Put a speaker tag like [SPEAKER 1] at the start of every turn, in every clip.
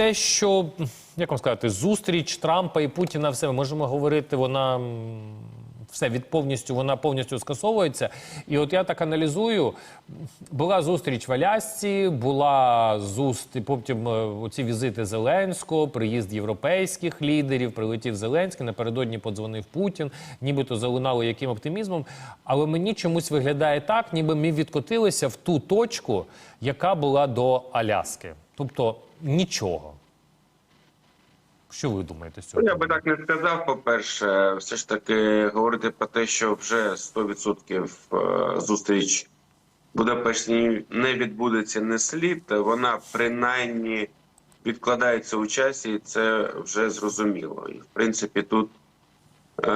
[SPEAKER 1] те, що як вам сказати, зустріч Трампа і Путіна, все ми можемо говорити, вона все від повністю, вона повністю скасовується. І от я так аналізую. Була зустріч в Алясці, була зустріч, потім е, оці візити Зеленського, приїзд європейських лідерів, прилетів Зеленський, напередодні подзвонив Путін, нібито залунало яким оптимізмом. Але мені чомусь виглядає так, ніби ми відкотилися в ту точку, яка була до Аляски. Тобто нічого. Що ви думаєте з цього?
[SPEAKER 2] Я би так не сказав. По-перше, все ж таки говорити про те, що вже 100% е, зустріч Будапешті не відбудеться не слід. Вона принаймні відкладається у часі, і це вже зрозуміло. І в принципі, тут е,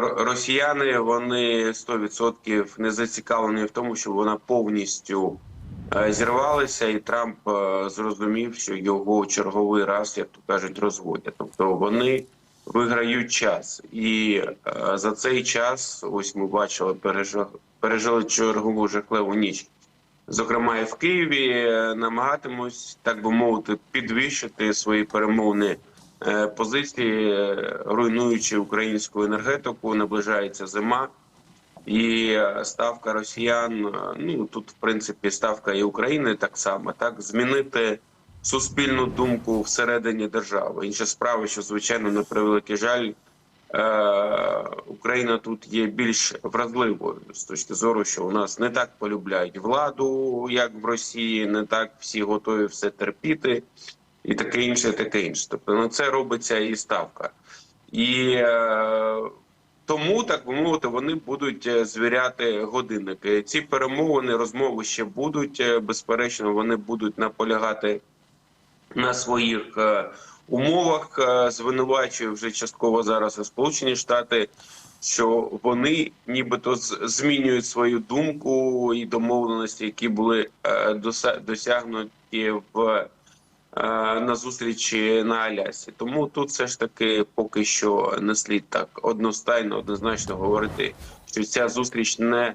[SPEAKER 2] росіяни вони 100% не зацікавлені в тому, щоб вона повністю зірвалися, і Трамп е, зрозумів, що його черговий раз, як то кажуть, розводять. Тобто вони виграють час, і е, за цей час, ось ми бачили, пережили, чергову жахливу ніч. Зокрема, і в Києві е, намагатимусь, так би мовити, підвищити свої перемовні е, позиції, е, руйнуючи українську енергетику, наближається зима. І е, ставка росіян, е, ну тут в принципі ставка і України так само, так змінити суспільну думку всередині держави. Інша справа, що звичайно на превеликий жаль, е, Україна тут є більш вразливою з точки зору, що у нас не так полюбляють владу, як в Росії, не так всі готові все терпіти, і таке інше, таке інше. Тобто на це робиться і ставка. І е, тому, так би мовити, вони будуть е, звіряти годинники. Ці перемовини, розмови ще будуть. е, Безперечно, вони будуть наполягати на своїх е, умовах. Е, Звинувачує вже частково зараз і Сполучені Штати, що вони нібито змінюють свою думку і домовленості, які були е, досягнуті в е, на зустрічі на Алясі. Тому тут все ж таки поки що не слід так одностайно, однозначно говорити, що ця зустріч не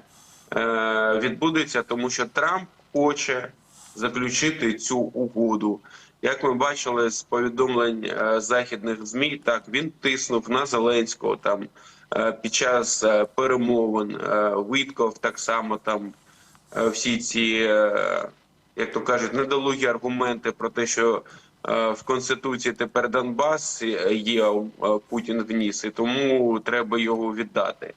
[SPEAKER 2] е, відбудеться, тому що Трамп хоче заключити цю угоду. Як ми бачили з повідомлень е, західних змі, так він тиснув на Зеленського там е, під час е, перемовин. Е, Вітков так само там е, всі ці, е, як то кажуть, недолугі аргументи про те, що е, в конституції тепер Донбас є, а Путін вніс, і тому треба його віддати.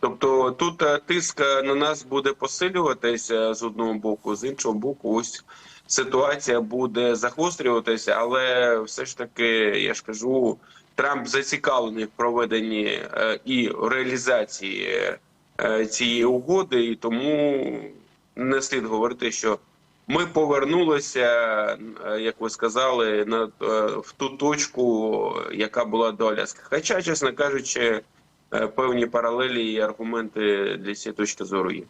[SPEAKER 2] Тобто тут е, тиск на нас буде посилюватися з одного боку, з іншого боку, ось ситуація буде загострюватися, але все ж таки, я ж кажу, Трамп зацікавлений в проведенні е, і реалізації е, цієї угоди, і тому не слід говорити, що ми повернулися, е, як ви сказали, на е, в ту точку, яка була до Аляски. Хоча, чесно кажучи, е, певні паралелі і аргументи для цієї точки зору є.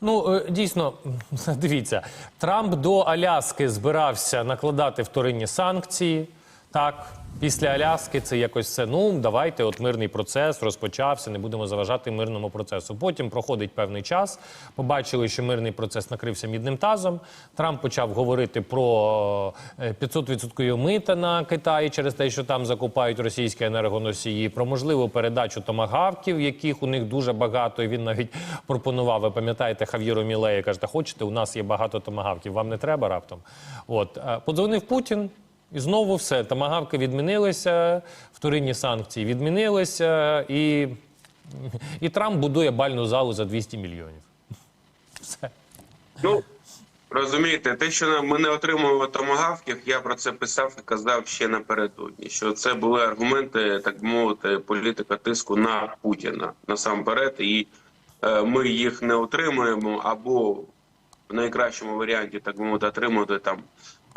[SPEAKER 1] Ну дійсно, дивіться, Трамп до Аляски збирався накладати вторинні санкції. Так, після Аляски це якось все. Ну давайте, от мирний процес розпочався, не будемо заважати мирному процесу. Потім проходить певний час. Побачили, що мирний процес накрився мідним тазом. Трамп почав говорити про е, 500% мита на Китаї через те, що там закупають російські енергоносії, про можливу передачу томагавків, яких у них дуже багато. І він навіть пропонував. Ви пам'ятаєте Хав'єру Мілея, каже, хочете, у нас є багато томагавків, вам не треба раптом. От е, подзвонив Путін. І знову все, томагавки відмінилися, вторинні санкції відмінилися, і, і Трамп будує бальну залу за 200 мільйонів. Все.
[SPEAKER 2] Ну розумієте, те, що ми не отримуємо томагавків, я про це писав і казав ще напередодні. Що це були аргументи, так би мовити, політика тиску на Путіна насамперед, і е, ми їх не отримуємо, або в найкращому варіанті, так би мовити, отримувати там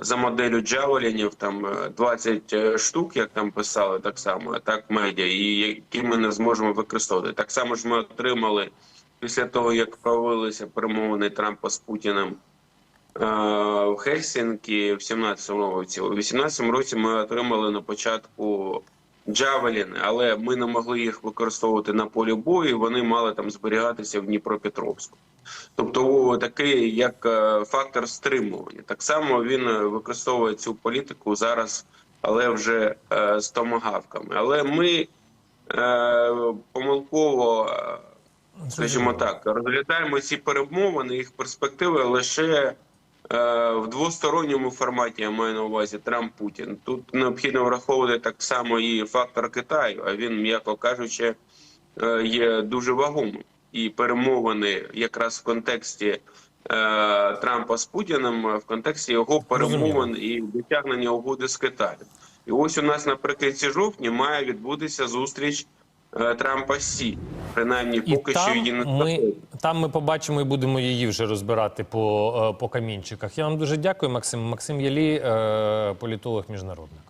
[SPEAKER 2] за моделлю Джавелінів, там е, 20 штук, як там писали, так само, так медіа, і які ми не зможемо використовувати. Так само ж ми отримали після того, як провелися перемовини Трампа з Путіним е, в Хельсінкі в 17-му році. У 18-му році ми отримали на початку джавеліни, але ми не могли їх використовувати на полі бою. і Вони мали там зберігатися в Дніпропетровську. Тобто такий як е, фактор стримування. Так само він е, використовує цю політику зараз, але вже е, з томагавками. Але ми помилково, скажімо так, розглядаємо ці перемовини, їх перспективи лише в двосторонньому форматі. Я маю на увазі Трамп Путін. Тут необхідно враховувати так само і фактор Китаю. А він, м'яко кажучи, е, є дуже вагомим. І перемовини якраз в контексті е, Трампа з Путіним, е, в контексті його перемовин і досягнення угоди з Китаєм. І ось у нас наприкінці жовтня має відбутися зустріч е, Трампа з Сі. Принаймні,
[SPEAKER 1] І
[SPEAKER 2] поки що
[SPEAKER 1] там
[SPEAKER 2] її не
[SPEAKER 1] ми, там ми побачимо і будемо її вже розбирати по, е, по камінчиках. Я вам дуже дякую, Максим. Максим Єлі, е, політолог міжнародник.